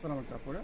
আসসালামু তারপরে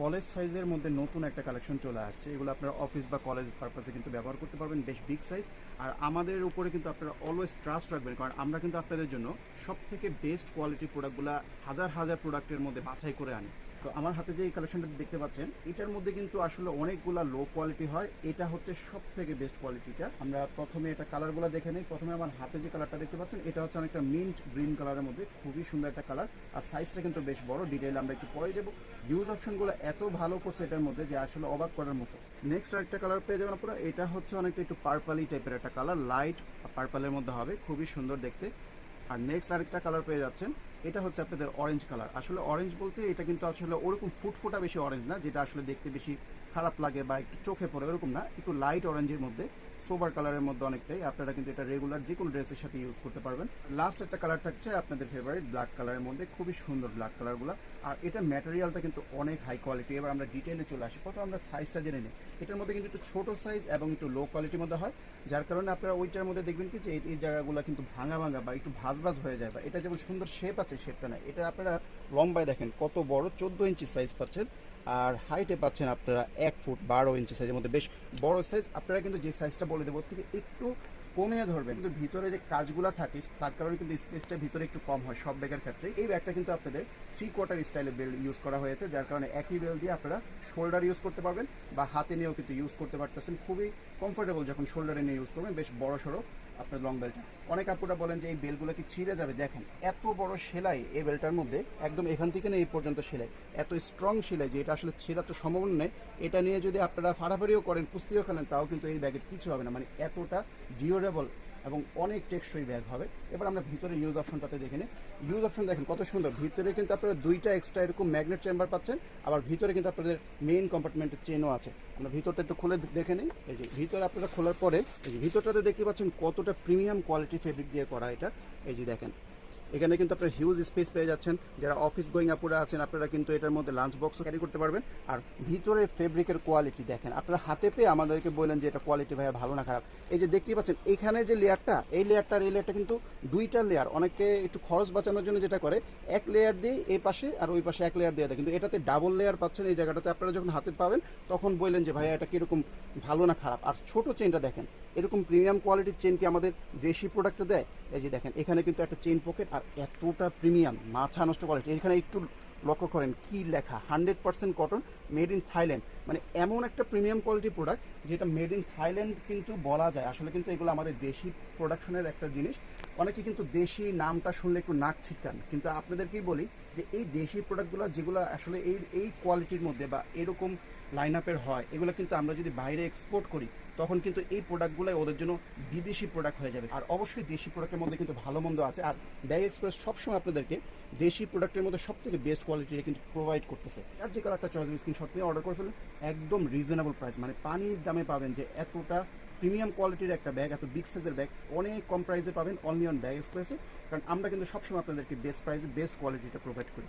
কলেজ সাইজের মধ্যে নতুন একটা কালেকশন চলে আসছে। এগুলো আপনারা অফিস বা কলেজ পারপাসে কিন্তু ব্যবহার করতে পারবেন। বেশ বিগ সাইজ আর আমাদের উপরে কিন্তু আপনারা অলওয়েজ ট্রাস্ট রাখবেন। কারণ আমরা কিন্তু আপনাদের জন্য সব থেকে বেস্ট কোয়ালিটি প্রোডাক্টগুলো হাজার হাজার প্রোডাক্টের মধ্যে বাছাই করে আনি। তো আমার হাতে যে এই কালেকশনটা দেখতে পাচ্ছেন, এটার মধ্যে কিন্তু আসলে অনেকগুলা লো কোয়ালিটি হয়। এটা হচ্ছে সব থেকে বেস্ট কোয়ালিটিটা আমরা প্রথমে এটা কালারগুলো দেখে নিই। প্রথমে আমার হাতে যে কালারটা দেখতে পাচ্ছেন, এটা হচ্ছে অনেকটা মিন্ট গ্রিন কালারের মধ্যে। খুবই সুন্দর একটা কালার আর সাইজটা কিন্তু বেশ বড়। ডিটেইল আমরা একটু পরে যাব ইউজ অপশনগুলো এত ভালো করছে এটার মধ্যে যে আসলে অবাক করার মতো। নেক্সট আরেকটা কালার পেয়ে যাবেন আপনারা। এটা হচ্ছে অনেকটা একটু পার্পালি টাইপের একটা কালার লাইট পার্পালের মধ্যে হবে। খুবই সুন্দর দেখতে। আর নেক্সট আরেকটা কালার পেয়ে যাচ্ছেন, এটা হচ্ছে আপনাদের অরেঞ্জ কালার আসলে অরেঞ্জ বলতে এটা কিন্তু আসলে ওরকম ফুটফুটা বেশি অরেঞ্জ না, যেটা আসলে দেখতে বেশি খারাপ লাগে বা একটু চোখে পড়ে, ওরকম না, একটু লাইট অরেঞ্জের মধ্যে। সোবার কালারের মধ্যে অনেকটাই। আপনারা কিন্তু এটা রেগুলার যে কোনো ড্রেসের সাথে ইউজ করতে পারবেন। লাস্ট একটা কালার থাকছে আপনাদের ফেভারিট ব্ল্যাক কালারের মধ্যে। খুবই সুন্দর ব্ল্যাক কালারগুলো আর এটা ম্যাটেরিয়ালটা কিন্তু অনেক হাই কোয়ালিটি এবার আমরা ডিটেলে চলে আসি। প্রথম আমরা সাইজটা জেনে নিই। এটার মধ্যে কিন্তু একটু ছোটো সাইজ এবং একটু লো কোয়ালিটির মধ্যে হয়। যার কারণে আপনারা ওইটার মধ্যে দেখবেন কি যে এই- জায়গাগুলো কিন্তু ভাঙা ভাঙা বা একটু ভাজ ভাজ হয়ে যায় বা এটা যেমন সুন্দর শেপ আছে শেপটা না এটা আপনারা লম্বায় দেখেন কত বড়, চোদ্দ ইঞ্চি সাইজ পাচ্ছেন। আর হাইটে পাচ্ছেন আপনারা এক ফুট বারো ইঞ্চি সাইজের মধ্যে। বেশ বড় সাইজ আপনারা কিন্তু যে সাইজটা বলে দেবো থেকে একটু কমিয়ে ধরবেন। কিন্তু ভিতরে যে কাজগুলো থাকে, তার কারণে কিন্তু স্পেসটা ভিতরে একটু কম হয় সব ব্যাগের ক্ষেত্রে। এই ব্যাগটা কিন্তু আপনাদের থ্রি কোয়ার্টার স্টাইলে বেল ইউজ করা হয়েছে, যার কারণে একই বেল দিয়ে আপনারা শোল্ডার ইউজ করতে পারবেন, বা হাতে নিয়েও কিন্তু ইউজ করতে পারতেছেন। খুবই কমফোর্টেবল যখন শোল্ডারে নিয়ে ইউজ করবেন, বেশ বড় সড়ো আপনার লং বেল্ট অনেক আপুরা বলেন যে এই বেলগুলো কি ছিঁড়ে যাবে? দেখেন, এত বড় সেলাই এই বেলটার মধ্যে, একদম এখান থেকে না এই পর্যন্ত সেলাই। এত স্ট্রং সেলাই যে এটা আসলে ছেঁড়া তো সম্ভাবনা নেই এটা নিয়ে যদি আপনারা ফাড়াফাড়িও করেন, কুস্তিও খেলেন, তাও কিন্তু এই ব্যাগের কিছু হবে না। মানে এতটা ডিওরেবল এবং অনেক টেকসই ব্যাগ হবে। এবার আমরা ভিতরে ইউজ অপশনটাতে দেখে নিই। ইউজ অপশন দেখেন, কত সুন্দর। ভিতরে কিন্তু আপনারা দুইটা এক্সট্রা এরকম ম্যাগনেট চেম্বার পাচ্ছেন, আবার ভিতরে কিন্তু আপনাদের মেইন কম্পার্টমেন্টের চেনও আছে। আমরা ভিতরটা একটু খুলে দেখে নিই। এই যে ভিতরে আপনারা খোলার পরে, এই যে ভিতরটাতে দেখতে পাচ্ছেন কতটা প্রিমিয়াম কোয়ালিটি ফেব্রিক দিয়ে করা এটা। এই যে দেখেন এখানে কিন্তু আপনারা হিউজ স্পেস পেয়ে যাচ্ছেন। যারা অফিস গোয়িং আপুরা আছেন, আপনারা কিন্তু এটার মধ্যে লাঞ্চ বক্সও ক্যারি করতে পারবেন। আর ভিতরে ফেব্রিকের কোয়ালিটি দেখেন, আপনারা হাতে পেয়ে আমাদেরকে বললেন যে এটা কোয়ালিটি ভাইয়া ভালো না খারাপ। এই যে দেখতেই পাচ্ছেন, এখানে যে লেয়ারটা এই লেয়ারটা এই লেয়ারটা কিন্তু দুইটা লেয়ার অনেকে একটু খরচ বাঁচানোর জন্য যেটা করে, এক লেয়ার দিয়ে এই পাশে আর ওই পাশে এক লেয়ার দিয়ে দেয় কিন্তু এটাতে ডাবল লেয়ার পাচ্ছেন, এই জায়গাটাতে আপনারা যখন হাতে পাবেন, তখন বললেন যে ভাইয়া এটা কীরকম ভালো না খারাপ। আর ছোট চেনটা দেখেন এরকম প্রিমিয়াম কোয়ালিটির চেন কি আমাদের দেশি প্রোডাক্টে দেয়? এই যে দেখেন, এখানে কিন্তু একটা চেন পকেট আর এতটা প্রিমিয়াম মাথা নষ্ট কোয়ালিটি এখানে একটু লক্ষ্য করেন কি লেখা hundred percent cotton made in Thailand মানে এমন একটা প্রিমিয়াম কোয়ালিটি প্রোডাক্ট যেটা মেড ইন থাইল্যান্ড কিন্তু বলা যায়। আসলে কিন্তু এগুলো আমাদের দেশি প্রোডাকশনের একটা জিনিস। অনেকে কিন্তু দেশি নামটা শুনলে একটু নাক ছিটকান। কিন্তু আপনাদেরকেই বলি যে এই দেশি প্রোডাক্টগুলো যেগুলো আসলে এই এই কোয়ালিটির মধ্যে বা এরকম লাইন আপের হয়, এগুলো কিন্তু আমরা যদি বাইরে এক্সপোর্ট করি, তখন কিন্তু এই প্রোডাক্টগুলো ওদের জন্য বিদেশি প্রোডাক্ট হয়ে যাবে। আর অবশ্যই দেশি প্রোডাক্টের মধ্যে কিন্তু ভালো মন্দ আছে। আর ব্যাগ এক্সপ্রেস সবসময় আপনাদেরকে দেশি প্রোডাক্টের মধ্যে সব থেকে বেস্ট কোয়ালিটির কিন্তু প্রোভাইড করতেছে। আর যে কালারটা চয়েস স্ক্রিনশট নিয়ে অর্ডার করে ফেলুন একদম রিজনেবল প্রাইস মানে পানির দামে পাবেন যে এতটা প্রিমিয়াম কোয়ালিটির একটা ব্যাগ এত বিগ সাইজের ব্যাগ অনেক কম প্রাইসে পাবেন অনলি অন ব্যাগ এক্সপ্রেসে কারণ আমরা কিন্তু সবসময় আপনাদেরকে বেস্ট প্রাইসে বেস্ট কোয়ালিটিটা প্রোভাইড করি।